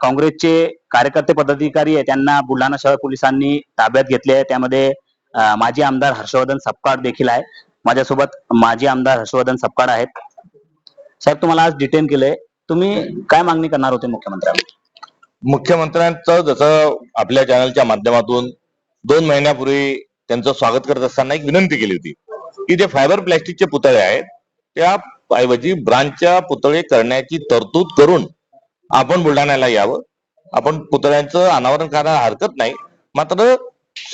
काँग्रेसचे कार्यकर्ते पदाधिकारी आहे त्यांना बुलढाणा शहर पोलिसांनी ताब्यात घेतले आहे. त्यामध्ये माजी आमदार हर्षवर्धन सपकाळ देखील आहे. माझ्यासोबत माजी आमदार हर्षवर्धन सपकाळ आहेत. साहेब तुम्हाला आज डिटेन केलंय. तुम्ही काय मागणी करणार होते मुख्यमंत्र्यांना मुख्यमंत्र्यांचं जसं आपल्या चॅनलच्या माध्यमातून दोन महिन्यापूर्वी त्यांचं स्वागत करत असताना एक विनंती केली होती. की जे फायबर प्लॅस्टिकचे पुतळे आहेत त्या ऐवजी ब्रांचच्या पुतळे करण्याची तरतूद करून आपण बुलढाण्याला यावं. आपण पुतळ्यांचं अनावरण करायला हरकत नाही. मात्र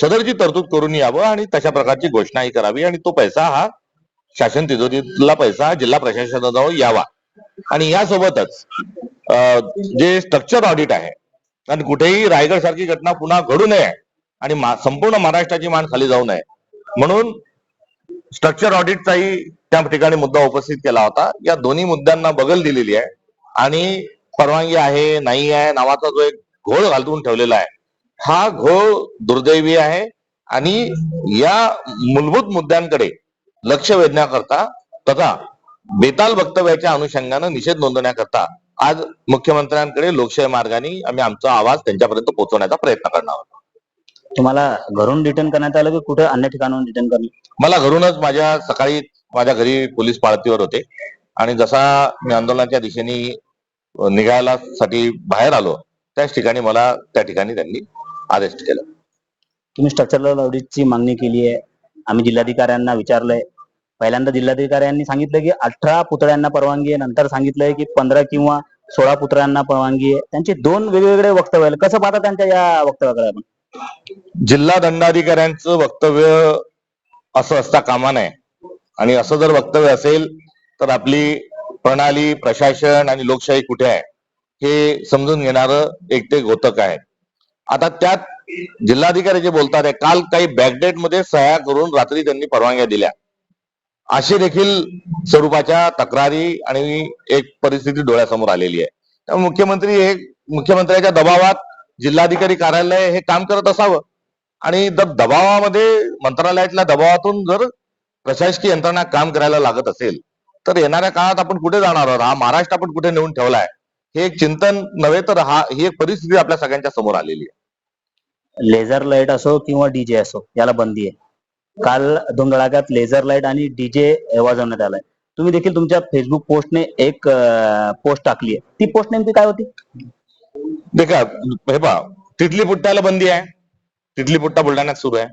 सदरची तरतूद करून यावं आणि तशा प्रकारची घोषणाही करावी आणि तो पैसा हा शासन तिजोरीतला पैसा जिल्हा प्रशासनाजवळ यावा. आणि यासोबतच जे स्ट्रक्चर ऑडिट आहे आणि कुठेही रायगड सारखी घटना पुन्हा घडू नये आणि मा- संपूर्ण महाराष्ट्राची मान खाली जाऊ नये म्हणून स्ट्रक्चर ऑडिटचाही त्या ठिकाणी मुद्दा उपस्थित केला होता. या दोन्ही मुद्द्यांना बगल दिलेली आहे. आणि परवानगी आहे नाही आहे नावाचा जो एक घोळ घालून ठेवलेला आहे हा घोळ दुर्दैवी आहे आणि या मूलभूत मुद्द्यांकडे लक्ष वेधण्याकरता तथा बेताल वक्तव्याच्या अनुषंगानं निषेध नोंदवण्याकरता आज मुख्यमंत्र्यांकडे लोकशाही मार्गाने आम्ही आमचा आवाज त्यांच्यापर्यंत पोहोचवण्याचा प्रयत्न करणार आहोत. तुम्हाला घरून रिटर्न करण्यात आलं की कुठे अन्य ठिकाणून रिटर्न करण्यात मला घरूनच माझ्या सकाळी माझ्या घरी पोलीस पाळतीवर होते. आणि जसा मी आंदोलनाच्या दिशेने निघायला साठी बाहेर आलो त्याच ठिकाणी मला त्या ठिकाणी त्यांनी अरेस्ट केलं. तुम्ही स्ट्रक्चरल ऑडिटची मागणी केली आहे. आम्ही जिल्हाधिकाऱ्यांना विचारलंय. पहिल्यांदा जिल्हाधिकाऱ्यांनी सांगितलं की अठरा पुतळ्यांना परवानगी आहे. नंतर सांगितलंय की पंधरा किंवा सोळा पुतळ्यांना परवानगी आहे. त्यांचे दोन वेगवेगळे वक्तव्य कसं पाहता त्यांच्या या वक्तव्याकडे आपण? जिल्हा दंडाधिकाऱ्यांचं वक्तव्य असं असता कामा नये. आणि असं जर वक्तव्य असेल तर आपली प्रणाली प्रशासन आणि लोकशाही कुठे आहे हे समजून घेणारं एक ते घोतक आहे आता त्यात जिल्हाधिकारी जे बोलतात आहे काल काही बॅकडेटमध्ये सह्या करून रात्री त्यांनी परवानग्या दिल्या. अशी देखील स्वरूपाच्या तक्रारी आणि एक परिस्थिती डोळ्यासमोर आलेली आहे. त्यामुळे मुख्यमंत्री हे मुख्यमंत्र्याच्या दबावात जिल्हाधिकारी कार्यालय हे काम करत असावं. आणि दबावामध्ये मंत्रालयातल्या दबावातून जर प्रशासकीय यंत्रणा काम करायला लागत असेल तर येणाऱ्या काळात आपण कुठे जाणार आहोत? हा महाराष्ट्र आपण कुठे नेऊन ठेवलाय? हे एक चिंतन नव्हे तर हा ही एक परिस्थिती आपल्या सगळ्यांच्या समोर आलेली आहे. लेझर लाइट असो किंवा डीजे असो याला बंदी आहे. काल धुंदळाग्यात लेझर लाइट आणि डीजे वाजवण्यात आलाय. तुम्ही देखील तुमच्या फेसबुक पोस्टने एक पोस्ट टाकली आहे. ती पोस्ट नेमकी काय होती? देखा हे पहा तिथली पुट्ट्याला बंदी आहे. तिथली पुट्टा बुलढाण्यात सुरू आहे.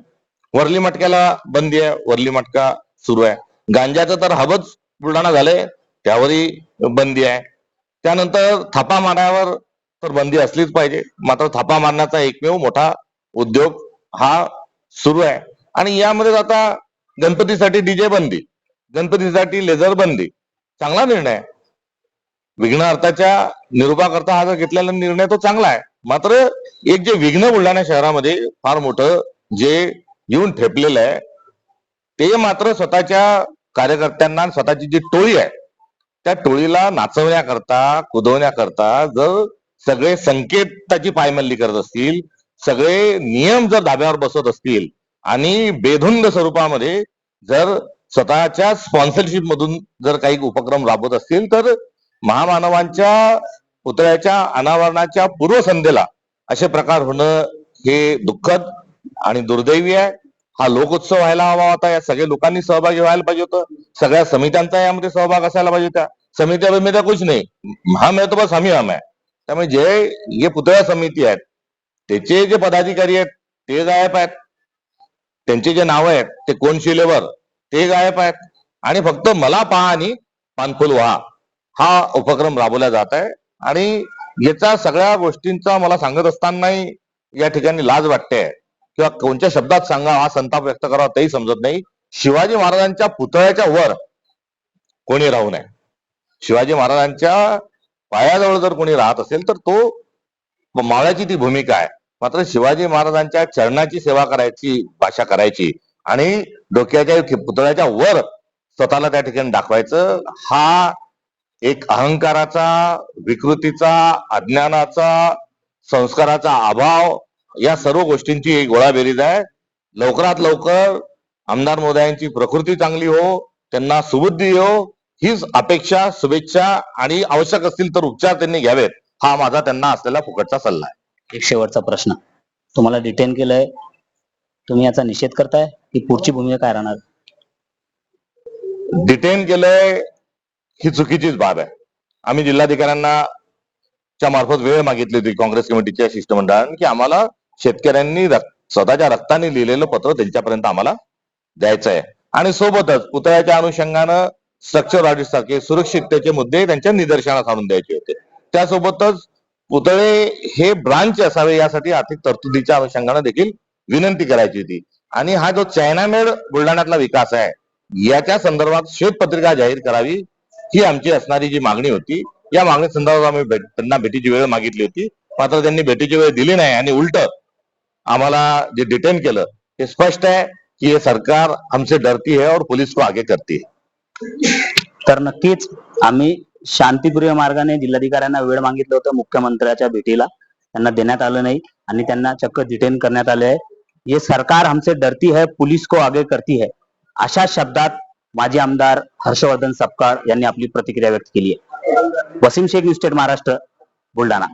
वरली मटक्याला बंदी आहे. वरली मटका सुरू आहे. गांजाचं तर हवच बुलढाणा झालंय त्यावरही बंदी आहे. त्यानंतर थापा मारण्यावर तर बंदी असलीच पाहिजे. मात्र थापा मारण्याचा एकमेव मोठा उद्योग हा सुरू आहे. आणि यामध्ये आता गणपतीसाठी डीजे बंदी गणपतीसाठी लेझर बंदी. चांगला निर्णय आहे. विघ्न अर्थाच्या निरूपाकरता हा जर घेतलेला निर्णय तो चांगला आहे. मात्र एक जे विघ्न बुलढाणा शहरामध्ये फार मोठं जे येऊन ठेपलेलं आहे ते मात्र स्वतःच्या कार्यकर्त्यांना स्वतःची जी टोळी आहे त्या टोळीला नाचवण्याकरता कुदवण्याकरता जर सगळे संकेत त्याची पायमल्ली करत असतील सगळे नियम जर धाब्यावर बसत असतील आणि बेधुंद स्वरूपामध्ये जर स्वतःच्या स्पॉन्सरशिप मधून जर काही उपक्रम राबवत असतील तर महामानवांच्या पुतळ्याच्या अनावरणाच्या पूर्वसंध्येला असे प्रकार होणं हे दुःखद आणि दुर्दैवी आहे. हा लोकोत्सव व्हायला हवा होता. या सगळ्या लोकांनी सहभागी व्हायला पाहिजे होतं. सगळ्या समित्यांचा यामध्ये सहभाग असायला पाहिजे होता समित्या बिमित्या कुछ नाही. हम है तो बस हमी हम है त्यामुळे जे जे पुतळ्या समिती आहेत त्याचे जे पदाधिकारी आहेत ते गायब आहेत. त्यांचे जे नाव आहेत ते कोण शिलेवर ते गायब आहेत. आणि फक्त मला पहा आणि पानफुल व्हा. हा उपक्रम राबवला जात आहे. आणि याचा सगळ्या गोष्टींचा मला सांगत असतानाही या ठिकाणी लाज वाटते. किंवा कोणत्या शब्दात सांगा हा संताप व्यक्त करावा तेही समजत नाही. शिवाजी महाराजांच्या पुतळ्याच्या वर कोणी राहू नये. शिवाजी महाराजांच्या पायाजवळ जर कोणी राहत असेल तर तो मावळ्याची ती भूमिका आहे. मात्र शिवाजी महाराजांच्या चरणाची सेवा करायची भाषा करायची आणि डोक्याच्या पुतळ्याच्या वर स्वतःला त्या ठिकाणी दाखवायचं हा एक अहंकाराचा विकृतीचा अज्ञानाचा संस्काराचा अभाव या सर्व गोष्टींची एक गोळाबेरीज आहे. लवकरात लवकर आमदार मोदयांची प्रकृती चांगली हो त्यांना सुबुद्धी हो हीच अपेक्षा शुभेच्छा आणि आवश्यक असतील तर उपचार त्यांनी घ्यावेत हा माझा त्यांना असलेला फुकटचा सल्ला आहे. एक शेवटचा प्रश्न. तुम्हाला डिटेन केलंय. तुम्ही याचा निषेध करताय की पुढची भूमिका काय राहणार? डिटेन केलंय ही चुकीचीच बाब आहे. आम्ही जिल्हाधिकाऱ्यांना च्या मार्फत वेळ मागितली होती काँग्रेस कमिटीच्या शिष्टमंडळाने की आम्हाला शेतकऱ्यांनी स्वतःच्या रक्ताने लिहिलेलं पत्र त्यांच्यापर्यंत आम्हाला द्यायचं आहे आणि सोबतच पुतळ्याच्या अनुषंगानं स्ट्रक्चर ऑडिट सारखे सुरक्षिततेचे मुद्दे त्यांच्या निदर्शनास आणून द्यायचे होते. त्यासोबतच पुतळे हे ब्रांच असावे यासाठी आर्थिक तरतुदीच्या अनुषंगानं देखील विनंती करायची होती. आणि हा जो चायनामेड बुलढाण्यातला विकास आहे याच्या संदर्भात श्वेतपत्रिका जाहीर करावी ही आमची असणारी जी मागणी होती. या मागणी संदर्भात आम्ही त्यांना भेटीची वेळ मागितली होती. मात्र त्यांनी भेटीची वेळ दिली नाही आणि उलट आम्हाला जे डिटेन केलं हे स्पष्ट आहे की हे सरकार हमसे डरती है और पुलिस को आगे करती है तर नक्कीच आम्ही शांतीप्रिय मार्गाने जिल्हाधिकाऱ्यांना वेळ मागितलं होतं मुख्यमंत्र्याच्या भेटीला. त्यांना देण्यात आलं नाही आणि त्यांना चक्क डिटेन करण्यात आले आहे. हे सरकार हमसे डरती है पुलिस को आगे करती है अशा शब्दात माजी आमदार हर्षवर्धन सपकाळ यांनी आपली प्रतिक्रिया व्यक्त केली आहे. Wasim Shaikh news state Maharashtra Buldhana.